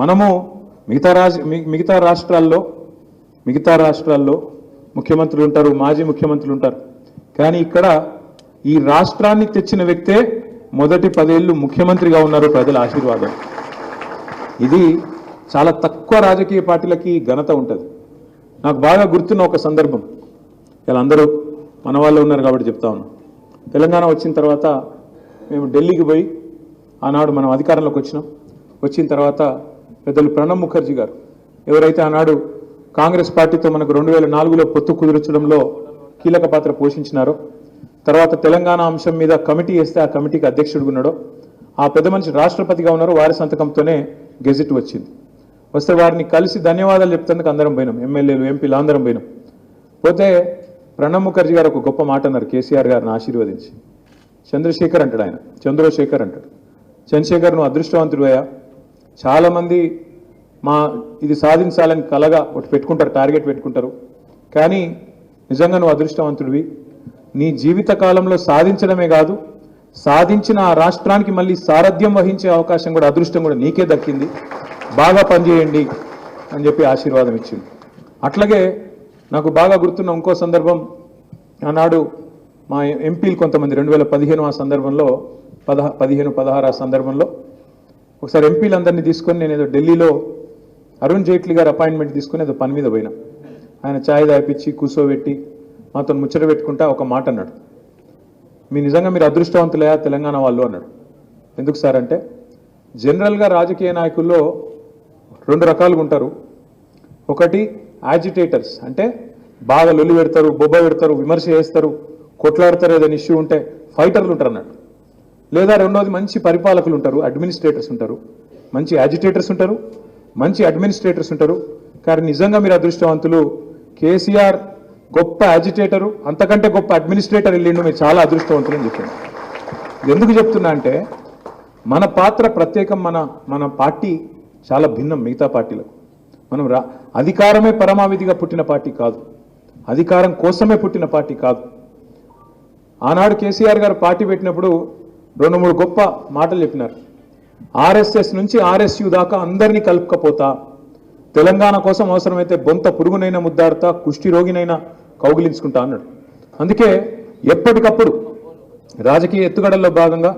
మనము మిగతా రాజ మిగతా రాష్ట్రాల్లో మిగతా రాష్ట్రాల్లో ముఖ్యమంత్రులు ఉంటారు మాజీ ముఖ్యమంత్రులు ఉంటారు. కానీ ఇక్కడ ఈ రాష్ట్రాన్ని తెచ్చిన వ్యక్తే మొదటి పదేళ్ళు ముఖ్యమంత్రిగా ఉన్నారు ప్రజల ఆశీర్వాదం. ఇది చాలా తక్కువ రాజకీయ పార్టీలకి ఘనత ఉంటుంది. నాకు బాగా గుర్తున్న ఒక సందర్భం. వీళ్ళందరూ మన వాళ్ళు ఉన్నారు కాబట్టి చెప్తా ఉన్నాం. తెలంగాణ వచ్చిన తర్వాత మేము ఢిల్లీకి పోయి ఆనాడు మనం అధికారంలోకి వచ్చినాం. వచ్చిన తర్వాత పెద్దలు ప్రణబ్ ముఖర్జీ గారు. ఎవరైతే ఆనాడు కాంగ్రెస్ పార్టీతో మనకు రెండు వేల నాలుగులో పొత్తు కుదుర్చడంలో కీలక పాత్ర పోషించినారో తర్వాత తెలంగాణ అంశం మీద కమిటీ వేస్తే ఆ కమిటీకి అధ్యక్షుడు ఉన్నాడో ఆ పెద్ద మనిషి రాష్ట్రపతిగా ఉన్నారో వారి సంతకంతోనే గెజిట్ వచ్చింది. వస్తే వారిని కలిసి ధన్యవాదాలు చెప్తందుకు అందరం పోయినాం. ఎమ్మెల్యేలు ఎంపీలు అందరం పోయినాం. పోతే ప్రణబ్ ముఖర్జీ గారు ఒక గొప్ప మాట అన్నారు కేసీఆర్ గారిని ఆశీర్వదించి. చంద్రశేఖర్ అంటాడు ఆయన. చంద్రశేఖర్ అంటాడు. చంద్రశేఖర్ నువ్వు అదృష్టవంతుడు అయ్యా. చాలామంది మా ఇది సాధించాలని కలగా ఒకటి పెట్టుకుంటారు టార్గెట్ పెట్టుకుంటారు. కానీ నిజంగా నువ్వు అదృష్టవంతుడివి. నీ జీవిత కాలంలో సాధించడమే కాదు సాధించిన ఆ రాష్ట్రానికి మళ్ళీ సారథ్యం వహించే అవకాశం కూడా అదృష్టం కూడా నీకే దక్కింది. బాగా పనిచేయండి అని చెప్పి ఆశీర్వాదం ఇచ్చింది. అట్లాగే నాకు బాగా గుర్తున్న ఇంకో సందర్భం ఆనాడు మా ఎంపీలు కొంతమంది రెండు వేల పదిహేను ఆ సందర్భంలో పదహ పదిహేను పదహారు ఆ సందర్భంలో ఒకసారి ఎంపీలందరినీ తీసుకొని నేను ఏదో ఢిల్లీలో అరుణ్ జైట్లీ గారు అపాయింట్మెంట్ తీసుకుని ఏదో పని మీద పోయినా. ఆయన ఛాయ్ దాపిచ్చి కూర్చోబెట్టి మాతో ముచ్చట పెట్టుకుంటా ఒక మాట అన్నాడు. మీ నిజంగా మీరు అదృష్టవంతులయా తెలంగాణ వాళ్ళు అన్నాడు. ఎందుకు సార్ అంటే జనరల్గా రాజకీయ నాయకుల్లో రెండు రకాలుగా ఉంటారు. ఒకటి యాజిటేటర్స్ అంటే బాగా లొల్లి పెడతారు బొబ్బ పెడతారు విమర్శ చేస్తారు కొట్లాడతారు ఏదైనా ఇష్యూ ఉంటే ఫైటర్లు ఉంటారు అన్నట్టు లేదా రెండోది మంచి పరిపాలకులు ఉంటారు అడ్మినిస్ట్రేటర్స్ ఉంటారు మంచి యాజిటేటర్స్ ఉంటారు మంచి అడ్మినిస్ట్రేటర్స్ ఉంటారు. కానీ నిజంగా మీరు అదృష్టవంతులు కేసీఆర్ గొప్ప యాజిటేటరు అంతకంటే గొప్ప అడ్మినిస్ట్రేటర్ వెళ్ళిండు మీరు చాలా అదృష్టవంతులు అని చెప్పాను ఎందుకు చెప్తున్నా అంటే మన పాత్ర ప్రత్యేకం మన మన పార్టీ చాలా భిన్నం మిగతా పార్టీలకు. మనం రా అధికారమే పరమావిధిగా పుట్టిన పార్టీ కాదు. అధికారం కోసమే పుట్టిన పార్టీ కాదు. ఆనాడు కేసీఆర్ గారు పార్టీ పెట్టినప్పుడు రెండు మూడు గొప్ప మాటలు చెప్పినారు. ఆర్ఎస్ఎస్ నుంచి ఆర్ఎస్యు దాకా అందరినీ కలుపుకపోతా తెలంగాణ కోసం అవసరమైతే బొంత పురుగునైనా ముద్దాడుతా కుష్టి రోగినైనా కౌగిలించుకుంటా అన్నాడు. అందుకే ఎప్పటికప్పుడు రాజకీయ ఎత్తుగడల్లో భాగంగా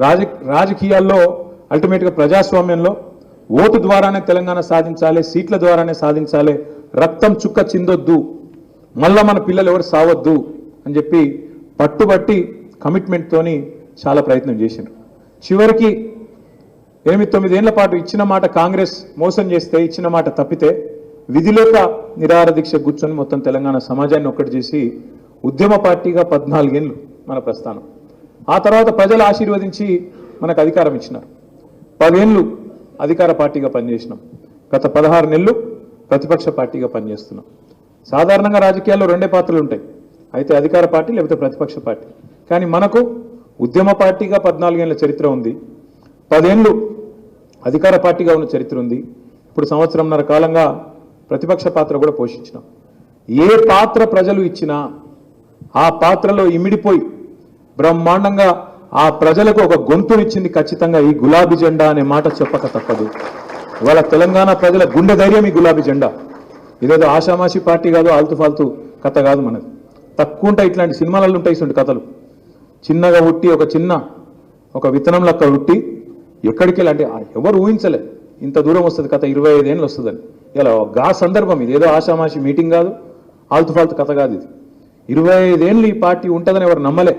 రాజ రాజకీయాల్లో అల్టిమేట్గా ప్రజాస్వామ్యంలో ఓటు ద్వారానే తెలంగాణ సాధించాలి సీట్ల ద్వారానే సాధించాలి రక్తం చుక్క చిందొద్దు మళ్ళా మన పిల్లలు ఎవరు సావద్దు అని చెప్పి పట్టుబట్టి కమిట్మెంట్తోని చాలా ప్రయత్నం చేసిండ్రు. చివరికి ఎనిమిది తొమ్మిదేళ్ళ పాటు ఇచ్చిన మాట కాంగ్రెస్ మోసం చేస్తే ఇచ్చిన మాట తప్పితే విధిలేక నిరాహార దీక్ష కూర్చొని మొత్తం తెలంగాణ సమాజాన్ని ఒక్కటి చేసి ఉద్యమ పార్టీగా పద్నాలుగేళ్ళు మన ప్రస్థానం. ఆ తర్వాత ప్రజలు ఆశీర్వదించి మనకు అధికారం ఇచ్చినారు. పదేళ్ళు అధికార పార్టీగా పనిచేసినాం. గత పదహారు నెలలు ప్రతిపక్ష పార్టీగా పనిచేస్తున్నాం. సాధారణంగా రాజకీయాల్లో రెండే పాత్రలు ఉంటాయి. అయితే అధికార పార్టీ లేకపోతే ప్రతిపక్ష పార్టీ. కానీ మనకు ఉద్యమ పార్టీగా పద్నాలుగేళ్ళ చరిత్ర ఉంది. పదేళ్ళు అధికార పార్టీగా ఉన్న చరిత్ర ఉంది. ఇప్పుడు సంవత్సరంన్నర కాలంగా ప్రతిపక్ష పాత్ర కూడా పోషించినాం. ఏ పాత్ర ప్రజలు ఇచ్చినా ఆ పాత్రలో ఇమిడిపోయి బ్రహ్మాండంగా ఆ ప్రజలకు ఒక గొంతునిచ్చింది ఖచ్చితంగా ఈ గులాబీ జెండా అనే మాట చెప్పక తప్పదు. ఇవాళ తెలంగాణ ప్రజల గుండె ధైర్యం ఈ గులాబీ జెండా. ఇదేదో ఆషామాషి పార్టీ కాదు ఆల్తు ఫాల్తు కథ కాదు మనది. తక్కువ ఉంటాయి ఇట్లాంటి సినిమాలలో ఉంటాయి ఇటువంటి కథలు. చిన్నగా ఉట్టి ఒక చిన్న ఒక విత్తనం లెక్క ఉట్టి ఎక్కడికి వెళ్ళి అంటే ఎవరు ఊహించలే. ఇంత దూరం వస్తుంది కథ ఇరవై ఐదేళ్ళు వస్తుందని. ఇలా గా సందర్భం ఇది ఏదో ఆషామాషి మీటింగ్ కాదు ఆల్తు ఫాల్తు కథ కాదు ఇది. ఇరవై ఐదేళ్ళు ఈ పార్టీ ఉంటుందని ఎవరు నమ్మలే.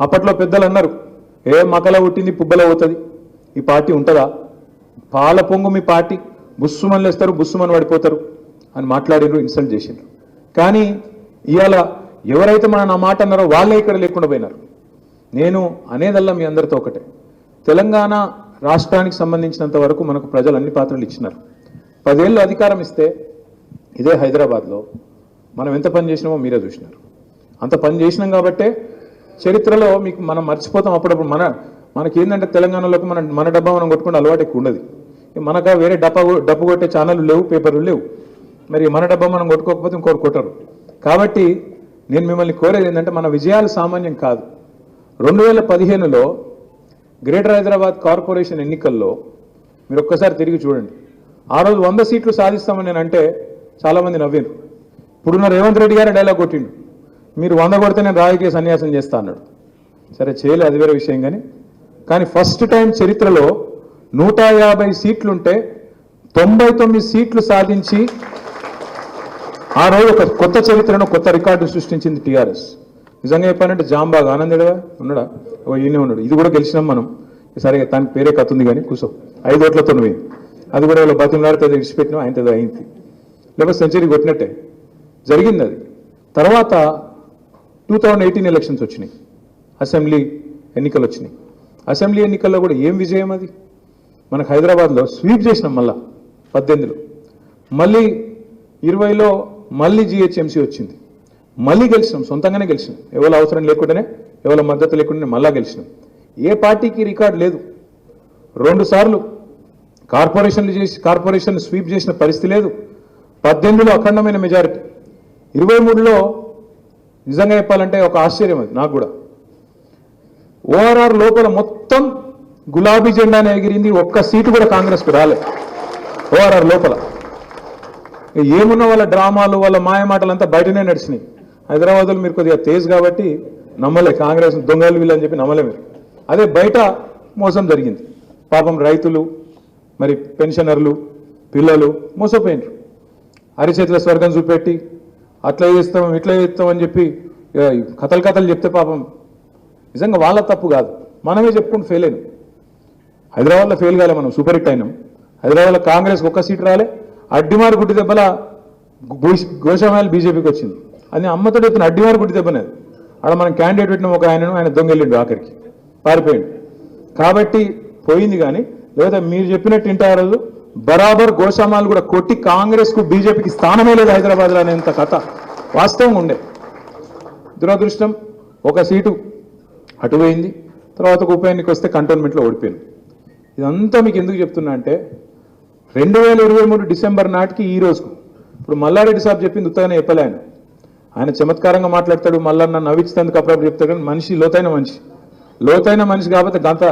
అప్పట్లో పెద్దలు అన్నారు ఏ మకల పుట్టింది పుబ్బల పోతుంది. ఈ పార్టీ ఉంటుందా? పాల పొంగు మీ పార్టీ బుస్సుమని లేస్తారు బుస్సుమని పడిపోతారు అని మాట్లాడినరు ఇన్సల్ట్ చేసిండ్రు. కానీ ఇవాళ ఎవరైతే మన నా మాట అన్నారో వాళ్ళే ఇక్కడ లేకుండా పోయినారు. నేను అనేదల్లా మీ అందరితో ఒకటే. తెలంగాణ రాష్ట్రానికి సంబంధించినంత వరకు మనకు ప్రజలు అన్ని పాత్రలు ఇచ్చినారు. పదేళ్ళు అధికారం ఇస్తే ఇదే హైదరాబాద్లో మనం ఎంత పని చేసినామో మీరే చూసినారు. అంత పని చేసినాం కాబట్టే చరిత్రలో మీకు మనం మర్చిపోతాం అప్పుడప్పుడు. మన మనకి ఏంటంటే తెలంగాణలోకి మన మన డబ్బా మనం కొట్టుకుంటే అలవాటు ఎక్కువ ఉండదు. మనక వేరే డబ్బా డబ్బు కొట్టే ఛానళ్ళు లేవు పేపర్లు లేవు. మరి మన డబ్బా మనం కొట్టుకోకపోతే ఇంకోరు కొట్టరు. కాబట్టి నేను మిమ్మల్ని కోరేది ఏంటంటే మన విజయాలు సామాన్యం కాదు. రెండు వేల పదిహేనులో గ్రేటర్ హైదరాబాద్ కార్పొరేషన్ ఎన్నికల్లో మీరు ఒక్కసారి తిరిగి చూడండి. ఆ రోజు వంద సీట్లు సాధిస్తామని నేను అంటే చాలామంది నవ్వారు ఇప్పుడున్న రేవంత్ రెడ్డి గారే డైలాగ్ కొట్టిండు. మీరు వంద కొడితే నేను రాజకీయ సన్యాసం చేస్తా అన్నాడు. సరే చేయలే అది వేరే విషయం కానీ. కానీ ఫస్ట్ టైం చరిత్రలో నూట యాభై సీట్లుంటే తొంభై తొమ్మిది సీట్లు సాధించి ఆ రోజు ఒక కొత్త చరిత్రను కొత్త రికార్డు సృష్టించింది టీఆర్ఎస్. నిజంగా చెప్పానంటే జాంబాగ్ ఆనందుడా ఉన్నాడా? ఓ ఈయనే ఉన్నాడు. ఇది కూడా గెలిచినాం మనం. సరే తనకి పేరే కథ ఉంది కానీ కూర్చో. ఐదు ఓట్లతో నువ్వు. అది కూడా ఇలా బతిమలాడితే విడిచిపెట్టినాం ఆయన అయింది. లేకపోతే సెంచరీ కొట్టినట్టే. జరిగింది అది. తర్వాత టూ థౌజండ్ ఎయిటీన్ ఎలక్షన్స్ వచ్చినాయి. అసెంబ్లీ ఎన్నికలు వచ్చినాయి. అసెంబ్లీ ఎన్నికల్లో కూడా ఏం విజయం అది? మనకు హైదరాబాద్లో స్వీప్ చేసినాం మళ్ళా పద్దెనిమిదిలో. మళ్ళీ ఇరవైలో మళ్ళీ జిహెచ్ఎంసీ వచ్చింది. మళ్ళీ గెలిచినాం సొంతంగానే గెలిచినాం. ఎవరి అవసరం లేకుండానే ఎవరి మద్దతు లేకుండానే మళ్ళా గెలిచినాం. ఏ పార్టీకి రికార్డు లేదు. రెండు సార్లు కార్పొరేషన్లు చేసి కార్పొరేషన్ స్వీప్ చేసిన పరిస్థితి లేదు. పద్దెనిమిదిలో అఖండమైన మెజారిటీ. ఇరవై మూడులో నిజంగా చెప్పాలంటే ఒక ఆశ్చర్యం అది నాకు కూడా. ఓఆర్ఆర్ లోపల మొత్తం గులాబీ జెండానే ఎగిరింది ఒక్క సీటు కూడా కాంగ్రెస్కు రాలే. ఓఆర్ఆర్ లోపల. ఏమున్న వాళ్ళ డ్రామాలు వాళ్ళ మాయమాటలంతా బయటనే నడిచినాయి. హైదరాబాద్లో మీరు కొద్దిగా తేజ్ కాబట్టి నమ్మలే కాంగ్రెస్ దొంగలు వీళ్ళని చెప్పి నమ్మలే మీరు. అదే బయట మోసం జరిగింది. పాపం రైతులు మరి పెన్షనర్లు పిల్లలు మోసపోయినారు. అరిచేతుల స్వర్గం చూపెట్టి అట్లా చేస్తాం ఇట్లా చేస్తామని చెప్పి కథలు కథలు చెప్తే పాపం నిజంగా వాళ్ళ తప్పు కాదు. మనమే చెప్పుకుంటూ ఫెయిల్ అయినాం. హైదరాబాద్లో ఫెయిల్ కాలే మనం సూపర్ హిట్ అయినాం. హైదరాబాద్లో కాంగ్రెస్ ఒక్క సీట్ రాలే. అడ్డిమారు గుడ్డి దెబ్బల గోషామాయలు బీజేపీకి వచ్చింది. అది అమ్మతో ఎత్తున అడ్డివారు గుడ్డి దెబ్బనేది ఆడ మనం క్యాండిడేట్ పెట్టిన ఒక ఆయనను ఆయన దొంగెళ్ళిండు ఆఖరికి. పారిపోయిండు. కాబట్టి పోయింది కానీ లేదా మీరు చెప్పినట్టు ఇంటి బరాబర్ గోషామాలు కూడా కొట్టి కాంగ్రెస్కు బీజేపీకి స్థానమే లేదు హైదరాబాద్లో అనేంత కథ. వాస్తవం ఉండే. దురదృష్టం ఒక సీటు అటు పోయింది తర్వాత ఉప ఎన్నిక వస్తే కంటోన్మెంట్లో ఓడిపోయింది. ఇదంతా మీకు ఎందుకు చెప్తున్నా అంటే రెండు వేల ఇరవై మూడు డిసెంబర్ నాటికి ఈ రోజుకు. ఇప్పుడు మల్లారెడ్డి సాబ్ చెప్పింది ఉత్తగానే చెప్పలే ఆయన చమత్కారంగా మాట్లాడతాడు మల్లన్న నవ్వించేందుకు అప్పుడప్పుడు చెప్తాడు కానీ మనిషి లోతైన మనిషి. లోతైన మనిషి కాబట్టి గంత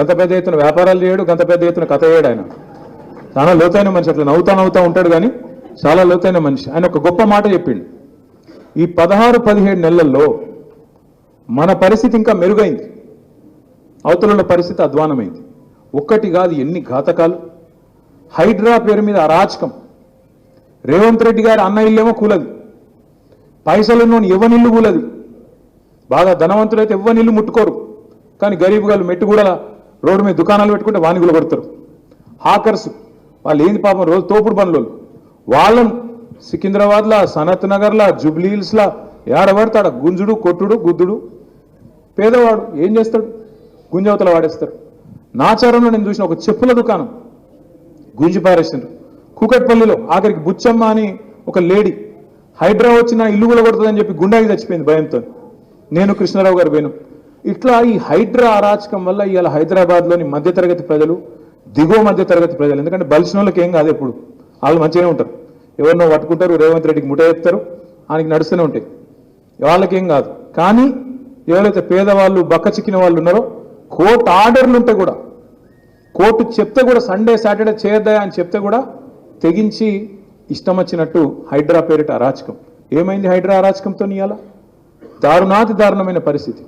గంత పెద్ద ఎత్తున వ్యాపారాలు చేయడు గంత పెద్ద ఎత్తున కథ చేయడు ఆయన. చాలా లోతైన మనిషి అట్లా నవ్వుతా నవ్వుతా ఉంటాడు కానీ చాలా లోతైన మనిషి. ఆయన ఒక గొప్ప మాట చెప్పిండు. ఈ పదహారు పదిహేడు నెలల్లో మన పరిస్థితి ఇంకా మెరుగైంది. అవతలున్న పరిస్థితి అధ్వానమైంది. ఒక్కటి కాదు ఎన్ని ఘాతకాలు. హైడ్రా పేరు మీద అరాచకం. రేవంత్ రెడ్డి గారి అన్న ఇల్లేమో కూలది. పైసలున్నోని ఇవ్వనిల్లు కూలది. బాగా ధనవంతులైతే ఇవ్వనిల్లు ముట్టుకోరు. కానీ గరీబ్ గారు మెట్టు కూడా రోడ్డు మీద దుకాణాలు పెట్టుకుంటే వాని కొడతారు. హాకర్స్ వాళ్ళు ఏంది పాపం రోజు తోపుడు పనులు వాళ్ళను సికింద్రాబాద్లా సనత్ నగర్లా జుబ్లీహిల్స్లా ఏడబడతాడు గుంజుడు కొట్టుడు గుద్దుడు. పేదవాడు ఏం చేస్తాడు? గుంజవతల వాడేస్తారు. నాచారంలో నేను చూసిన ఒక చెప్పుల దుకాణం గుంజి పారేసిండ్రు. కూకట్పల్లిలో ఆఖరికి బుచ్చమ్మ అని ఒక లేడీ హైడ్రా వచ్చిన ఇల్లు కూడా కొడుతుందని చెప్పి గుండాకి చచ్చిపోయింది భయంతో. నేను కృష్ణారావు గారు పోయినాం. ఇట్లా ఈ హైడ్రా అరాచకం వల్ల ఇవాళ హైదరాబాద్లోని మధ్యతరగతి ప్రజలు దిగువ మధ్యతరగతి ప్రజలు ఎందుకంటే బలిసిన వాళ్ళకి ఏం కాదు ఎప్పుడు. వాళ్ళు మంచిగానే ఉంటారు. ఎవరినో పట్టుకుంటారు రేవంత్ రెడ్డికి ముఠ చెప్తారు ఆయనకి నడుస్తూనే ఉంటాయి. వాళ్ళకేం కాదు. కానీ ఎవరైతే పేదవాళ్ళు బక్క చిక్కిన వాళ్ళు ఉన్నారో కోర్టు ఆర్డర్లు ఉంటే కూడా కోర్టు చెప్తే కూడా సండే సాటర్డే చేయొద్దా అని చెప్తే కూడా తెగించి ఇష్టం వచ్చినట్టు హైడ్రా పేరిట అరాచకం. ఏమైంది హైడ్రా అరాచకంతో ఇవాళ దారుణాతి దారుణమైన పరిస్థితి.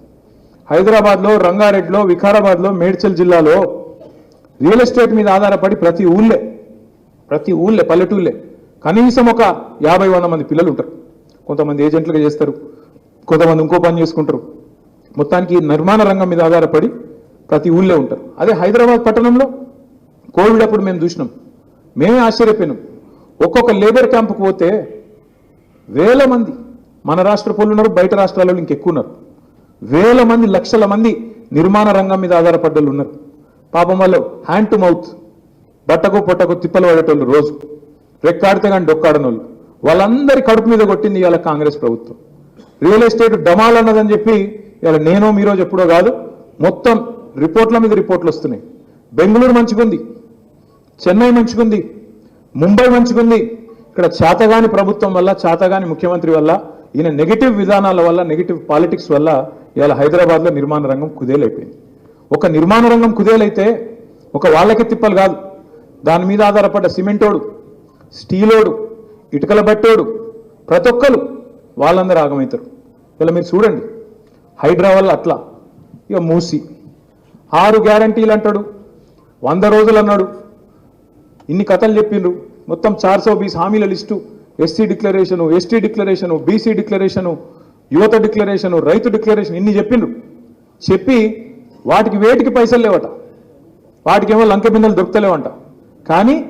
హైదరాబాద్లో రంగారెడ్డిలో వికారాబాద్లో మేడ్చల్ జిల్లాలో రియల్ ఎస్టేట్ మీద ఆధారపడి ప్రతి ఊళ్ళే ప్రతి ఊళ్ళే పల్లెటూళ్ళే కనీసం ఒక యాభై వంద మంది పిల్లలు ఉంటారు కొంతమంది ఏజెంట్లుగా చేస్తారు. కొంతమంది ఇంకో పని చేసుకుంటారు. మొత్తానికి నిర్మాణ రంగం మీద ఆధారపడి ప్రతి ఊళ్ళో ఉంటారు. అదే హైదరాబాద్ పట్టణంలో కోవిడ్ అప్పుడు మేము చూసినాం. మేమే ఆశ్చర్యపోయినాం. ఒక్కొక్క లేబర్ క్యాంప్కి పోతే వేల మంది మన రాష్ట్ర పౌరులు ఉన్నారు బయట రాష్ట్రాలలో ఇంకెక్కువ ఉన్నారు. వేల మంది లక్షల మంది నిర్మాణ రంగం మీద ఆధారపడ్డలు ఉన్నారు. పాపం వాళ్ళు హ్యాండ్ టు మౌత్ బట్టకు పొట్టకు తిప్పలు పడేటోళ్ళు రోజు. రెక్కాడితే కానీ డొక్కాడనోళ్ళు. వాళ్ళందరి కడుపు మీద కొట్టింది ఇవాళ కాంగ్రెస్ ప్రభుత్వం. రియల్ ఎస్టేట్ డమాల్ అన్నదని చెప్పి ఇవాళ నేనో మీరో ఎప్పుడో కాదు మొత్తం రిపోర్ట్ల మీద రిపోర్ట్లు వస్తున్నాయి. బెంగళూరు మంచిగుంది. చెన్నై మంచిగుంది. ముంబై మంచిగుంది. ఇక్కడ చేతగాని ప్రభుత్వం వల్ల చేతగాని ముఖ్యమంత్రి వల్ల ఈయన నెగిటివ్ విధానాల వల్ల నెగిటివ్ పాలిటిక్స్ వల్ల ఇవాళ హైదరాబాద్లో నిర్మాణ రంగం కుదేలైపోయింది. ఒక నిర్మాణ రంగం కుదేలైతే ఒక వాళ్ళకి తిప్పలు కాదు. దాని మీద ఆధారపడ్డ సిమెంటోడు స్టీలోడు ఇటుకల బట్టోడు ప్రతి ఒక్కరు వాళ్ళందరూ ఆగమవుతారు. ఇలా మీరు చూడండి. హైడ్రా వల్ల అట్లా ఇక మూసి. ఆరు గ్యారంటీలు అంటాడు. వంద రోజులు అన్నాడు. ఇన్ని కథలు చెప్పిండ్రు. మొత్తం చార్ సో బీస్ హామీల list. SC declaration ST declaration BC declaration యువత డిక్లరేషను రైతు డిక్లరేషన్ ఇన్ని చెప్పిండ్రు. చెప్పి వాటికి వేటికి పైసలు లేవట. వాటికేమో లంక బిందెలు దొరుకుతలేవంట. కానీ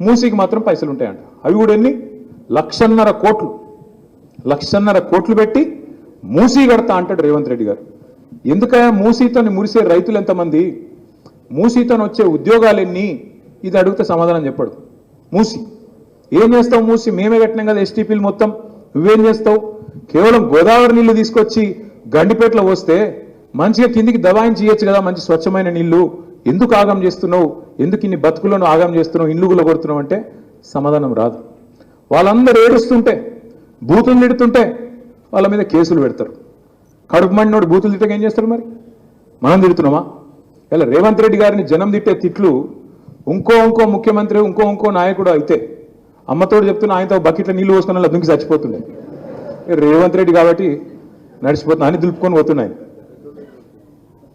మూసీకి మాత్రం పైసలు ఉంటాయంట. అవి కూడా ఎన్ని? లక్షన్నర కోట్లు. లక్షన్నర కోట్లు పెట్టి మూసీ కడతా అంటాడు రేవంత్ రెడ్డి గారు. ఎందుకయా మూసీతోని మురిసే రైతులు ఎంతమంది? మూసీతోని వచ్చే ఉద్యోగాలు ఎన్ని ఇది అడిగితే సమాధానం చెప్పడు. మూసి. ఏం చేస్తావు మూసి? మేమే కట్టినాం కదా ఎస్టీపీలు మొత్తం. నువ్వేం చేస్తావు? కేవలం గోదావరి నీళ్ళు తీసుకొచ్చి గండిపేటలో వస్తే మంచిగా కిందికి దబాయించి ఇయ్యొచ్చు కదా మంచి స్వచ్ఛమైన నీళ్ళు. ఎందుకు ఆగం చేస్తున్నావు? ఎందుకు ఇన్ని బతుకులను ఆగం చేస్తున్నావు? ఇల్లు కొడుతున్నావు అంటే సమాధానం రాదు. వాళ్ళందరూ ఏడుస్తుంటే బూతులు తిడుతుంటే వాళ్ళ మీద కేసులు పెడతారు. కడుపు మండినోడు బూతులు తిట్టక ఏం చేస్తారు మరి? మనం తిడుతున్నామా? ఇలా రేవంత్ రెడ్డి గారిని జనం తిట్టే తిట్లు ఇంకో ఇంకో ముఖ్యమంత్రి ఇంకో ఇంకో నాయకుడు అయితే అమ్మతోడు చెప్తున్నా ఆయనతో బకెట్లో నీళ్ళు పోసుకున్న అలా దుంకి చచ్చిపోతుండే రేవంత్ రెడ్డి కాబట్టి నడిచిపోతున్నా అని దులుపుకొని పోతున్నాయి.